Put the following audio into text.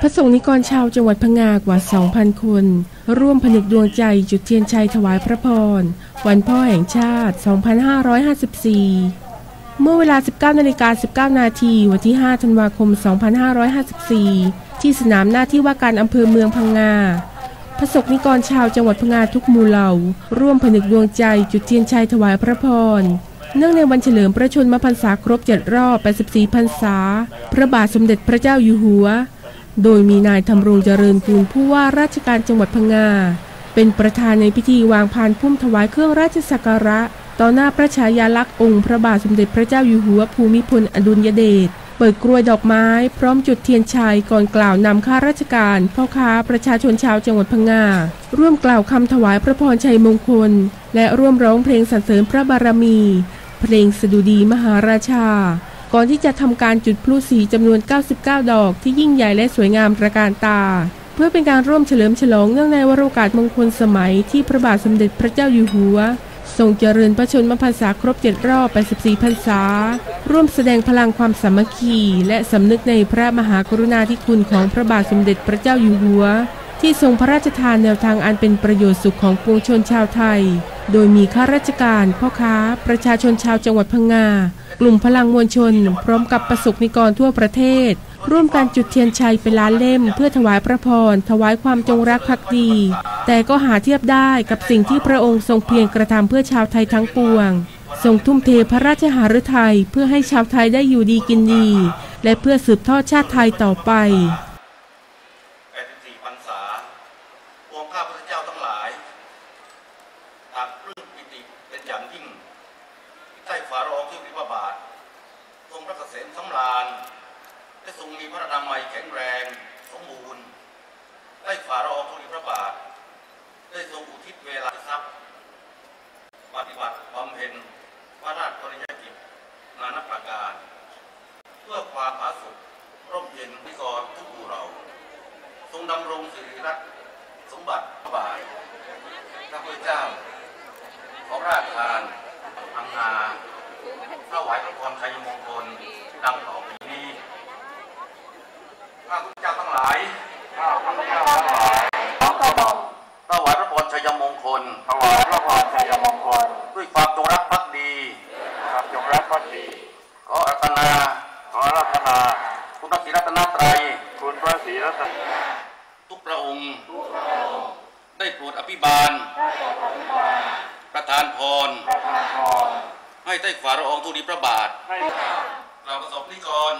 พระสงฆ์นิกรชาวจังหวัดพังงากว่า 2,000 คน ร่วมผนึกดวงใจจุดเทียนชัยถวายพระพร วันพ่อแห่งชาติ 2554 เมื่อเวลา 19นาฬิกา19 นาทีวันที่ 5 ธันวาคม 2554 ที่สนามหน้าที่ว่าการอำเภอเมืองพังงาพระสงฆ์นิกรชาวจังหวัดพังงาทุกหมู่เหล่า ร่วมผนึกดวงใจจุดเทียนชัยถวายพระพรเนื่องในวันเฉลิมพระชนมพรรษาครบ 7 รอบ 84 พรรษา พระบาทสมเด็จพระเจ้าอยู่หัว โดยมีนายธำรงเจริญกูลผู้ว่าราชการจังหวัดพังงา เป็นประธานในพิธีวางพานพุ่มถวายเครื่องราชสักการะ ต่อหน้าพระฉายาลักษณ์องค์พระบาทสมเด็จพระเจ้าอยู่หัวภูมิพลอดุลยเดชเปิดกรวยดอกไม้พร้อมจุดเทียนชัยก่อนกล่าวนำข้าราชการ พ่อค้าประชาชนชาวจังหวัดพังงา ร่วมกล่าวคำถวายพระพรชัยมงคล และร่วมร้องเพลงสรรเสริญพระบารมี เพลงสดุดีมหาราชา ก่อนที่จะทำการจุดพลุสีจำนวน 99 ดอกที่ยิ่งใหญ่และสวยงามตระการตา เพื่อเป็นการร่วมเฉลิมฉลองเนื่องในวโรกาสมงคลสมัยที่พระบาทสมเด็จพระเจ้าอยู่หัวทรงเจริญพระชนมพรรษาครบ7รอบ 84 พรรษา ร่วมแสดงพลังความสามัคคี และสำนึกในพระมหากรุณาธิคุณของพระบาทสมเด็จพระเจ้าอยู่หัว ที่ทรงพระราชทานแนวทางอันเป็นประโยชน์สุขของปวงชนชาวไทย โดยมีข้าราชการ พ่อค้า ประชาชนชาวจังหวัดพังงา กลุ่มพลังมวลชน พร้อมกับประสบนิกรทั่วประเทศ ร่วมการจุดเทียนชัยเป็นล้านเล่ม เพื่อถวายพระพร ถวายความจงรักภักดี แต่ก็หาเทียบได้กับสิ่งที่พระองค์ทรงเพียรกระทำเพื่อชาวไทยทั้งปวงทรงทุ่มเทพระราชหฤทัยเพื่อให้ชาวไทยได้อยู่ดีกินดี และเพื่อสืบทอดชาติไทยต่อไป 84พรรษาพวง ข้าพเจ้าทั้งหลายต่างปลื้มปิติเป็นอย่างยิ่งที่ใต้ฝ่าละอองธุลีพระบาททรงพระเกษมสำราญและทรงมีพระนามัยแข็งแรงสมบูรณ์ใต้ฝ่าละอองธุลีพระบาท ได้ทรงอุทิศเวลาทรัพย์ปฏิบัติบำเพ็ญพระราชกรณียกิจนานับประการ เพื่อความผาสุกร่มเย็นพิกรทุกหมู่เรา ทรงดำรงสิริรัตน์ สมบัติพระบาทพระพุทธเจ้า ของราชทานอังนาถวายพระพรชัยมงคลดังต่อไปนี้ข้าพุทธเจ้าทั้งหลายข้าพุทธเจ้าทั้งหลายถวายพระพรชัยมงคลถวายพระพรชัยมงคล ด้วยความจงรักภักดีความจงรักภักดีขออารัตนาขออารัตนา คุณพระศรีรัตนตรัยคุณพระศรีรัตนทุกพระองค์ ได้โปรดอภิบาล ประทานพร ให้ใต้ฝ่าละอองธุลีพระบาทเราประสบนิกร